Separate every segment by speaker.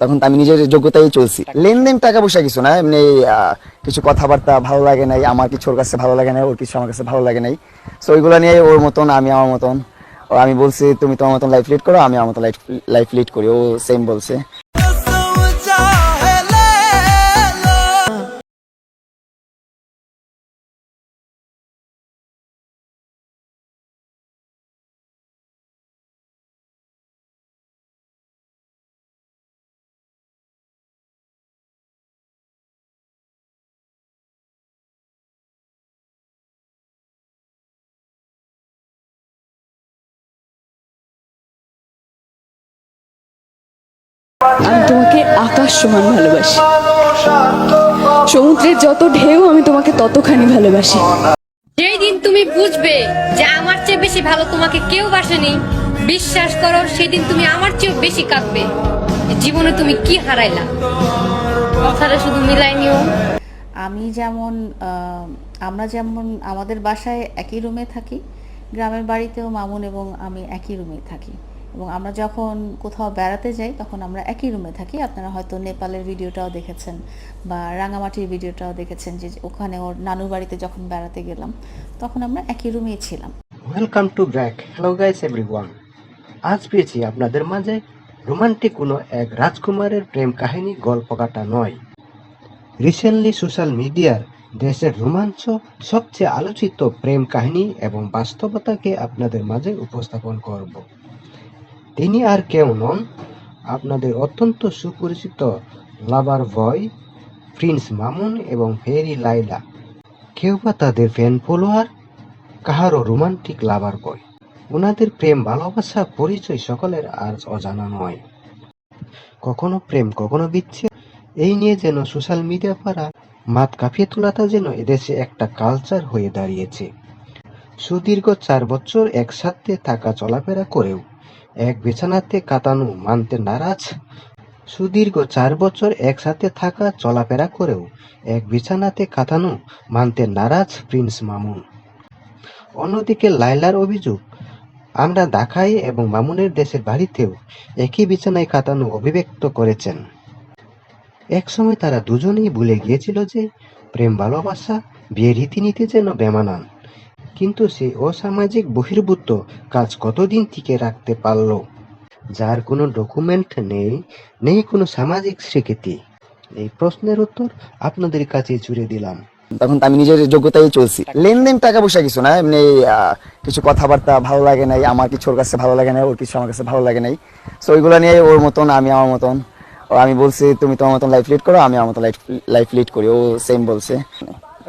Speaker 1: তখন তো আমি নিজের যোগ্যতাই চলছি। লেনদেন টাকা পয়সা কিছু না এমনি কিছু কথাবার্তা ভালো লাগে নাই আমার কিছু ওর কাছে ভালো লাগে নাই ওর কিছু আমার কাছে ভালো লাগে নাই। সো ওইগুলো নিয়ে ওর মতন আমি আমার মতন। ও আমি বলছি তুমি তোমার মতন লাইফ লিড করো আমি আমার মতন লাইফ লাইফ লিড করি। ও সেম বলছে।
Speaker 2: আমি তোমাকে আকাশ সমান ভালোবাসি। সমুদ্রের যত ঢেউ আমি তোমাকে ততখানি ভালোবাসি।
Speaker 3: যেই দিন তুমি বুঝবে যে আমার চেয়ে বেশি ভালো তোমাকে কেউ বাসেনি বিশ্বাস করো সেদিন তুমি আমার চেয়েও বেশি কাঁদবে। জীবনে তুমি কি হারাইলা? কথাটা শুধু মিলাই নিও।
Speaker 4: আমি যেমন আহ, আমরা যেমন আমাদের বাসায় একই রুমে থাকি গ্রামের বাড়িতেও মামুন এবং আমি একই রুমে থাকি। এবং আমরা যখন কোথাও বেড়াতে যাই, তখন আমরা একই রুমে থাকি। আপনারা হয়তো নেপালের ভিডিওটাও দেখেছেন বা রাঙামাটির ভিডিওটাও দেখেছেন যে ওখানে ওর নানু বাড়িতে যখন বেড়াতে গেলাম, তখন আমরা একই রুমেই ছিলাম।
Speaker 5: Welcome to back hello guys everyone আজ পেয়েছি আপনাদের মাঝে রোমান্টিক কোনো এক রাজকুমারের প্রেম কাহিনী গল্পকাটা নয়। রিসেন্টলি সোশ্যাল মিডিয়ার দেশের রোমাঞ্চ সবচেয়ে আলোচিত প্রেম কাহিনী এবং বাস্তবতাকে আপনাদের মাঝে উপস্থাপন করব। তিনি আর কেউ নন। আপনাদের অত্যন্ত সুপরিচিত লাভার বয় প্রিন্স মামুন এবং ফেরি লাইলা কেউ বা তাদের ফ্যান ফলোয়ার কাহারও রোমান্টিক লাভার বয় ওনাদের প্রেম, ভালোবাসা, পরিচয় সকলের আর অজানা নয়। কখনো প্রেম, কখনো বিচ্ছেদ। এই নিয়ে যেন সোশ্যাল মিডিয়া পাড়া মাত কাঁপিয়ে তোলাটা যেন এদেশে একটা কালচার হয়ে দাঁড়িয়েছে। সুদীর্ঘ চার বছর একসাথে থাকা চলাফেরা করেও এক বিছানাতে কাটানো মানতে নারাজ। সুদীর্ঘ চার বছর একসাথে থাকা চলাফেরা করেও এক বিছানাতে কাটানো মানতে নারাজ প্রিন্স মামুন। অন্যদিকে লাইলার অভিযোগ, আমরা ঢাকায় এবং মামুনের দেশের বাড়িতেও একই বিছানায় কাটানো অভিব্যক্ত করেছেন। একসময় তারা দুজনেই ভুলে গিয়েছিল যে প্রেম ভালোবাসা বিয়ের রীতিনীতি যেন বেমানান, কিন্তু সেই অসামাজিক বহির্ভূত কাজ কতদিন টিকে রাখতে পারল? যার কোনো ডকুমেন্ট নেই নেই কোনো সামাজিক স্বীকৃতি? এই প্রশ্নের উত্তর আপনাদের কাছে জুড়ে দিলাম।
Speaker 1: তখন আমি নিজের যোগ্যতায় চলছি। লেনদেন টাকা পয়সা কিছু না, এমনি কিছু কথাবার্তা ভালো লাগে নাই, আমার কিছু ওর কাছে ভালো লাগে নাই, ওর কিছু আমার কাছে ভালো লাগে নাই। সো ওইগুলো নিয়ে ওর মতন, আমি আমার মতন। ও, আমি বলছি, তুমি তোমার মতন লাইফ লিড করো, আমি আমার মতন লাইফ লাইফ লিড করি। ও সেম বলছে।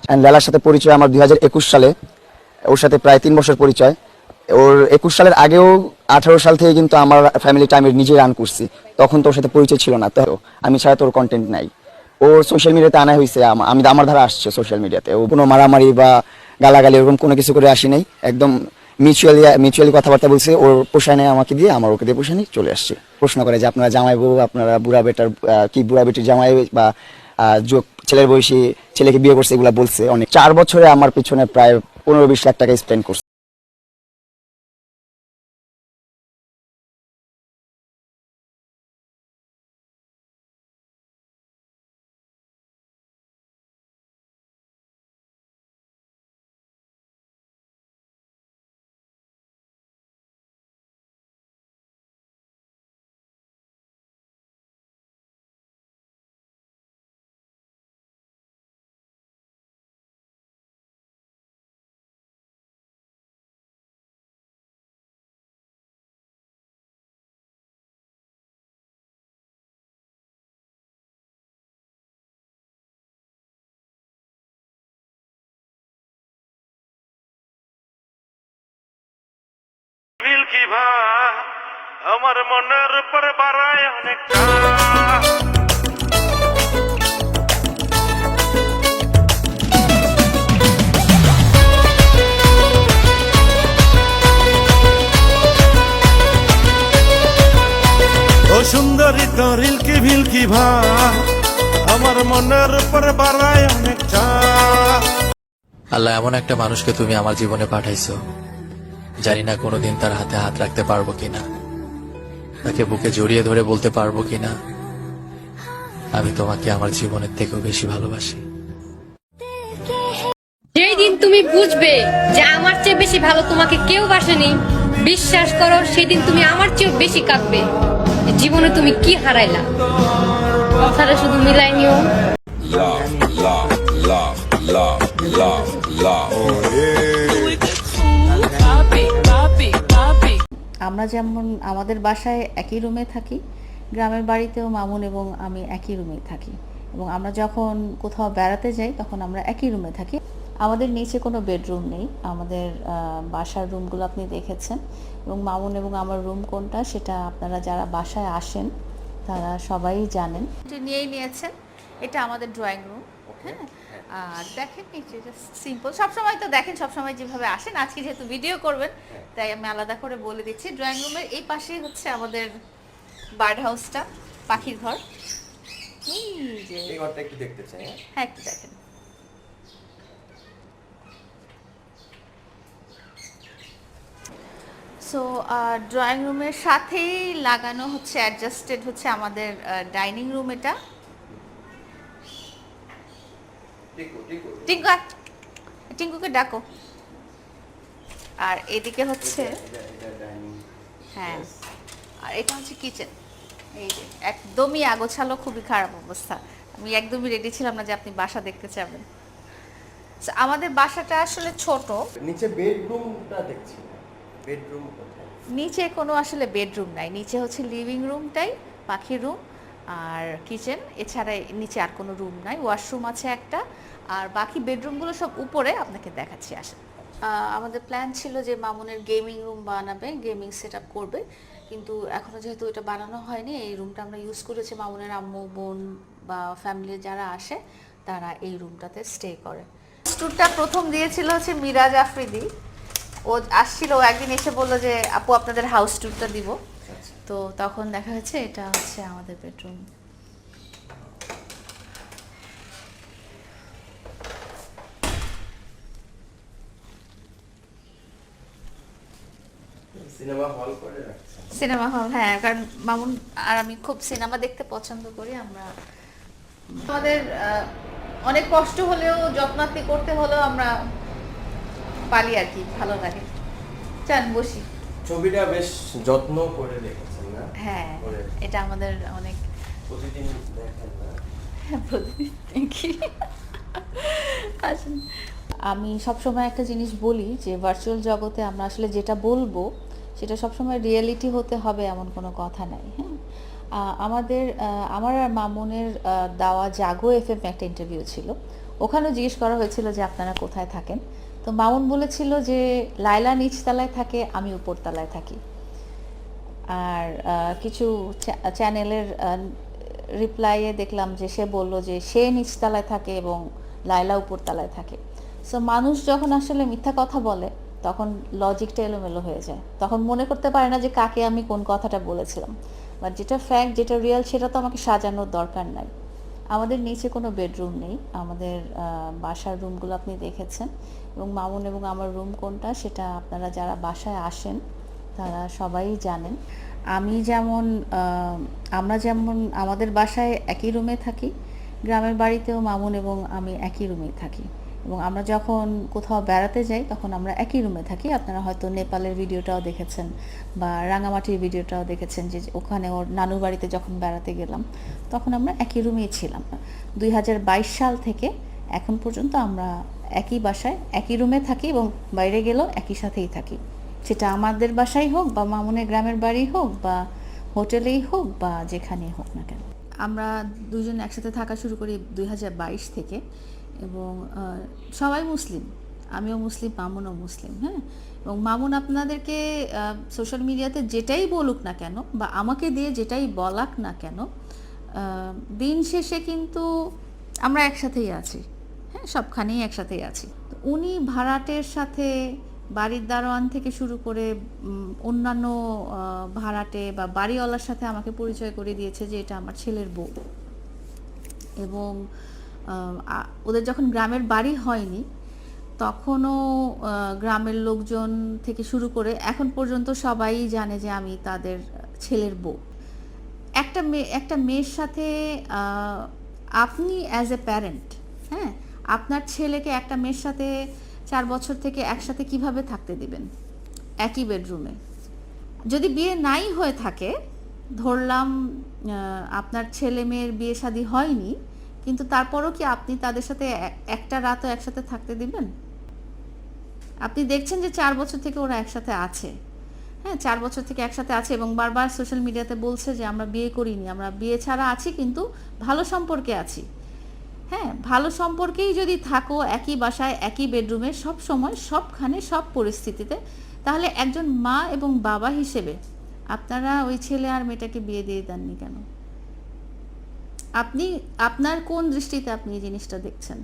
Speaker 1: অ্যান্ড লালার সাথে পরিচয় আমার দুই হাজার একুশ সালে। ওর সাথে প্রায় তিন বছর পরিচয়। ওর একুশ সালের আগেও আঠারো সাল থেকে কিন্তু আমার ফ্যামিলি টাইমে নিজে রান করছি। তখন তো ওর সাথে পরিচয় ছিল না, তো আমি ছাড়া তোর কন্টেন্ট নাই। ও সোশ্যাল মিডিয়াতে আনা হয়েছে আমি আমার ধারা আসছে সোশ্যাল মিডিয়াতে ও কোনো মারামারি বা গালাগালি ওরকম কোনো কিছু করে আসি নাই। একদম মিউচুয়ালি মিউচুয়ালি কথাবার্তা বলছে, ওর পোষায় আমাকে দিয়ে, আমার ওকে দিয়ে পোষায় চলে আসছে। প্রশ্ন করে যে আপনারা জামাই বউ, আপনারা বুড়া বেটার কি বুড়া বেটির জামাই বা ছেলের বয়সী ছেলেকে বিয়ে করছে, এগুলো বলছে। অনেক চার বছরে আমার পিছনে প্রায় পনেরো বিশ লাখ টাকা স্পেন্ড করছে।
Speaker 6: মিল্কি ভা? আমার মনের উপর বাড়ায় অনেকটা। ও সুন্দরী তোর ইলকি ভিলকি ভা? আমার মনের উপর বাড়ায় অনেকটা।
Speaker 7: আল্লাহ এমন একটা মানুষকে তুমি আমার জীবনে পাঠাইছো। জানি না কোনোদিন তার হাতে হাত রাখতে পারব কিনা তাকে বুকে জড়িয়ে ধরে বলতে পারব কিনা আমি তোমাকে আমার জীবনের থেকেও বেশি ভালোবাসি।
Speaker 3: যেই দিন তুমি বুঝবে যে আমার চেয়ে বেশি ভালো তোমাকে কেউ বাসেনি বিশ্বাস করো সেদিন তুমি আমার চেয়েও বেশি কাঁদবে। জীবনে তুমি কি হারাইলা? কথাটা শুধু মিলাই নিও।
Speaker 4: আমরা যেমন আমাদের বাসায় একই রুমে থাকি গ্রামের বাড়িতেও মামুন এবং আমি একই রুমে থাকি। এবং আমরা যখন কোথাও বেড়াতে যাই তখন আমরা একই রুমে থাকি। আমাদের নিচে কোনো বেডরুম নেই। আমাদের বাসার রুমগুলো আপনি দেখেছেন। এবং মামুন এবং আমার রুম কোনটা সেটা আপনারা যারা বাসায় আসেন তারা সবাই জানেন। নিয়েই নিয়েছেন। এটা আমাদের ড্রয়িং রুম। হ্যাঁ? আর দেখেন নিচে সিম্পল সবসময় তো দেখেন সবসময় যেভাবে আসেন আজকে যেহেতু ভিডিও করবেন তাই আমি আলাদা করে বলে দিচ্ছি। ড্রয়িং রুমের এই পাশেই হচ্ছে আমাদের বার্ড হাউসটা পাখির ঘর। এই যে।
Speaker 8: এই ঘরটা একটু দেখতে চাই হ্যাঁ?
Speaker 4: হ্যাঁ একটু দেখেন। সো ড্রয়িং রুমের সাথেই লাগানো হচ্ছে অ্যাডজাস্টেড হচ্ছে আমাদের ডাইনিং রুম এটা
Speaker 8: টিকু টিকু
Speaker 4: টিঙ্কু টিঙ্কুকে ডাকো। আর এদিকে হচ্ছে হ্যাঁ। আর এটা হচ্ছে কিচেন এই যে একদমই আগোছালো খুবই খারাপ অবস্থা। আমি একদমই রেডি ছিলাম না যে আপনি বাসা দেখতে চাবেন আমাদের বাসাটা আসলে ছোট।
Speaker 8: নিচে বেডরুমটা দেখছি বেডরুম
Speaker 4: নিচে কোনো আসলে বেডরুম নাই। নিচে হচ্ছে লিভিং রুমটাই পাখির রুম আর কিচেন এছাড়া নিচে আর কোনো রুম নাই ওয়াশরুম আছে একটা, আর বাকি বেডরুমগুলো সব উপরে আপনাকে দেখাচ্ছি, আসেন। আমাদের প্ল্যান ছিল যে মামুনের গেমিং রুম বানাবে গেমিং সেট করবে, কিন্তু এখনও যেহেতু এটা বানানো হয়নি, এই রুমটা আমরা ইউজ করেছি মামুনের আম্মু, বোন বা ফ্যামিলি যারা আসে, তারা এই রুমটাতে স্টে করে। ট্যুরটা প্রথম দিয়েছিল হচ্ছে মিরাজ আফ্রিদি। ও আসছিল একদিন এসে বলল যে, আপু, আপনাদের হাউস ট্যুরটা দিব। তো তখন দেখা হচ্ছে এটা হচ্ছে আমাদের বেডরুম।
Speaker 8: সিনেমা হল করে রাখছে।
Speaker 4: সিনেমা হল হ্যাঁ কারণ মামুন আর আমি খুব সিনেমা দেখতে পছন্দ করি আমরা আমাদের অনেক কষ্ট হলেও যত্নার্থী করতে হলেও আমরা পালি আর কি ভালো লাগে। চান বসি।
Speaker 8: ছবিটা বেশ যত্ন করে না
Speaker 4: হ্যাঁ এটা আমাদের অনেক
Speaker 8: প্রতিদিন দেখেন না?
Speaker 4: হ্যাঁ, প্রতিদিন দেখি। আসুন। আমি সবসময় একটা জিনিস বলি যে ভার্চুয়াল জগতে আমরা আসলে যেটা বলব সেটা সবসময় রিয়েলিটি হতে হবে এমন কোনো কথা নাই হ্যাঁ? আমাদের আমার আর মামুনের দেওয়া জাগো এফ এম একটা ইন্টারভিউ ছিল। ওখানেও জিজ্ঞেস করা হয়েছিল যে আপনারা কোথায় থাকেন? তো মামুন বলেছিল যে লাইলা নিচতলায় থাকে আমি উপরতলায় থাকি। আর কিছু চ্যানেলের রিপ্লাইয়ে দেখলাম যে সে বলল যে সে নিচতলায় থাকে এবং লাইলা উপরতলায় থাকে। সো মানুষ যখন আসলে মিথ্যা কথা বলে, তখন লজিকটা এলোমেলো হয়ে যায়। তখন মনে করতে পারে না যে কাকে আমি কোন কথাটা বলেছিলাম। বাট যেটা ফ্যাক্ট যেটা রিয়েল সেটা তো আমাকে সাজানোর দরকার নাই। আমাদের নিচে কোনো বেডরুম নেই। আমাদের বাসার রুমগুলো আপনি দেখেছেন। এবং মামুন এবং আমার রুম কোনটা, সেটা আপনারা যারা বাসায় আসেন তারা সবাই জানেন। আমি যেমন আমরা যেমন, আমাদের বাসায় একই রুমে থাকি, গ্রামের বাড়িতেও মামুন এবং আমি একই রুমেই থাকি। এবং আমরা যখন কোথাও বেড়াতে যাই, তখন আমরা একই রুমে থাকি। আপনারা হয়তো নেপালের ভিডিওটাও দেখেছেন বা রাঙামাটির ভিডিওটাও দেখেছেন যে ওখানে ওর নানুর বাড়িতে যখন বেড়াতে গেলাম, তখন আমরা একই রুমেই ছিলাম। দুই হাজার বাইশ সাল থেকে এখন পর্যন্ত আমরা একই বাসায়, একই রুমে থাকি এবং বাইরে গেলেও একই সাথেই থাকি। সেটা আমাদের বাসাই হোক বা মামুনের গ্রামের বাড়ি হোক বা হোটেলেই হোক বা যেখানেই হোক না কেন। আমরা দুজন একসাথে থাকা শুরু করি দুই হাজার বাইশ থেকে এবং সবাই মুসলিম। আমিও মুসলিম, মামুনও মুসলিম হ্যাঁ? এবং মামুন আপনাদেরকে সোশ্যাল মিডিয়াতে যেটাই বলুক না কেন বা আমাকে দিয়ে যেটাই বলাক না কেন দিন শেষে কিন্তু আমরা একসাথেই আছি হ্যাঁ? সবখানেই একসাথেই আছি। উনি ভাড়াটের সাথে বাড়ির দারোয়ান থেকে শুরু করে অন্যান্য ভাড়াটে বা বাড়িওয়ালার সাথে আমাকে পরিচয় করে দিয়েছে যে এটা আমার ছেলের বউ। এবং ওদের যখন গ্রামের বাড়ি হয়নি, তখনও গ্রামের লোকজন থেকে শুরু করে এখন পর্যন্ত সবাই জানে যে আমি তাদের ছেলের বউ। একটা মেয়ে একটা মেয়ের সাথে আপনি অ্যাজ এ প্যারেন্ট হ্যাঁ? আপনার ছেলেকে একটা মেয়ের সাথে চার বছর থেকে একসাথে কীভাবে থাকতে দিবেন? একই বেডরুমে। যদি বিয়ে নাই হয়ে থাকে, ধরলাম আপনার ছেলে মেয়ের বিয়ে শাদী হয়নি, কিন্তু তারপরও কি আপনি তাদের সাথে একটা রাতও একসাথে থাকতে দিবেন? আপনি দেখছেন যে চার বছর থেকে ওরা একসাথে আছে। হ্যাঁ চার বছর থেকে একসাথে আছে এবং বারবার সোশ্যাল মিডিয়াতে বলছে যে আমরা বিয়ে করিনি, আমরা বিয়ে ছাড়া আছি, কিন্তু ভালো সম্পর্কে আছি। হ্যাঁ ভালো সম্পর্কেই যদি থাকো একই বাসায়, একই বেডরুমে, সব সময় সবখানে সব পরিস্থিতিতে, তাহলে একজন মা এবং বাবা হিসেবে আপনারা ওই ছেলে আর মেয়েটাকে বিয়ে দিয়ে দেননি কেন? আপনি, আপনার কোন দৃষ্টিতে আপনি এই জিনিসটা দেখছেন?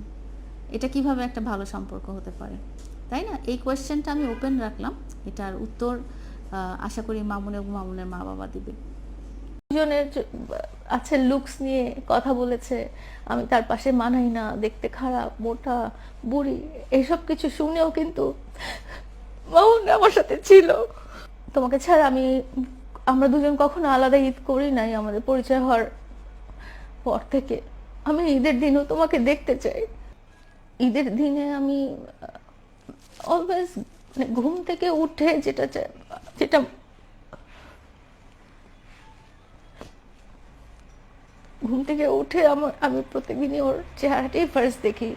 Speaker 4: এটা কীভাবে একটা ভালো সম্পর্ক হতে পারে? তাই না? এই কোয়েশ্চেনটা আমি ওপেন রাখলাম। এটার উত্তর আশা করি মামুন এবং মামুনের মা বাবা দিবে।
Speaker 9: দুজনের আছে লুকস নিয়ে কথা বলেছে। আমি তার পাশে মানাই না, দেখতে খারাপ, মোটা, বুড়ি এইসব কিছু শুনেও কিন্তু মামুন আমার সাথে ছিল। তোমাকে ছাড়া আমি, আমরা দুজন কখনো আলাদা ঈদ করি নাই আমাদের পরিচয় হওয়ার পর থেকে। আমি ঈদের দিনও তোমাকে দেখতে চাই। ঈদের দিনে আমি অলওয়েজ ঘুম থেকে উঠে যেটা যেটা ঘুম থেকে উঠে আমার আমি প্রতিদিনই ওর চেহারাটাই ফার্স্ট দেখি।